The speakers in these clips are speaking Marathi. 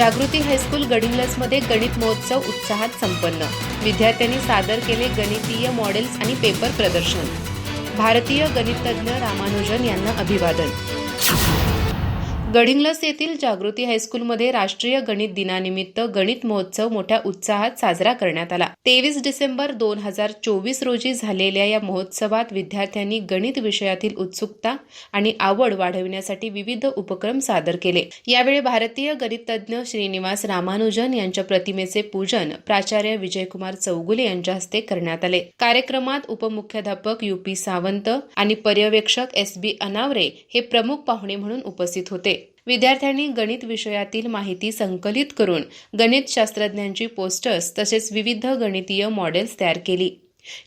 जागृती हायस्कूल गडिंग्लजमध्ये गणित महोत्सव उत्साहात संपन्न. विद्यार्थ्यांनी सादर केले गणितीय मॉडेल्स आणि पेपर प्रदर्शन. भारतीय गणिततज्ञ रामानुजन यांना अभिवादन. गडिंग्लस येथील जागृती हायस्कूलमध्ये राष्ट्रीय गणित दिनानिमित्त गणित महोत्सव मोठ्या उत्साहात साजरा करण्यात आला. तेवीस डिसेंबर दोन हजार चोवीस रोजी झालेल्या या महोत्सवात विद्यार्थ्यांनी गणित विषयातील उत्सुकता आणि आवड वाढविण्यासाठी विविध उपक्रम सादर केले. यावेळी भारतीय गणिततज्ञ श्रीनिवास रामानुजन यांच्या प्रतिमेचे पूजन प्राचार्य विजयकुमार चौगुले यांच्या हस्ते करण्यात आले. कार्यक्रमात उपमुख्याध्यापक यू पी सावंत आणि पर्यवेक्षक एस बी अनावरे हे प्रमुख पाहुणे म्हणून उपस्थित होते. विद्यार्थ्यांनी गणित विषयातील माहिती संकलित करून गणित शास्त्रज्ञांची पोस्टर्स तसेच विविध गणितीय मॉडेल्स तयार केली.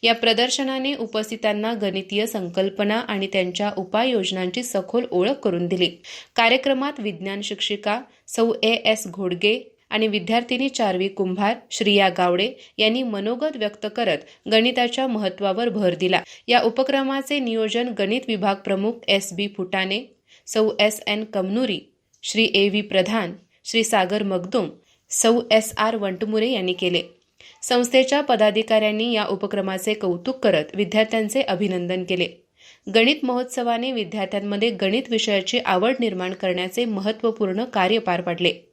या प्रदर्शनाने उपस्थितांना गणितीय संकल्पना आणि त्यांच्या उपाययोजनांची सखोल ओळख करून दिली. कार्यक्रमात विज्ञान शिक्षिका सौ ए एस घोडगे आणि विद्यार्थिनी चारवी कुंभार श्रिया गावडे यांनी मनोगत व्यक्त करत गणिताच्या महत्वावर भर दिला. या उपक्रमाचे नियोजन गणित विभाग प्रमुख एस बी फुटाणे सौ S N Kamanuri Shri A V Pradhan Shri Sagar Magdum सौ एस आर वंटमुरे यांनी केले. संस्थेच्या पदाधिकाऱ्यांनी या उपक्रमाचे कौतुक करत विद्यार्थ्यांचे अभिनंदन केले. गणित महोत्सवाने विद्यार्थ्यांमध्ये गणित विषयाची आवड निर्माण करण्याचे महत्त्वपूर्ण कार्य पार पाडले.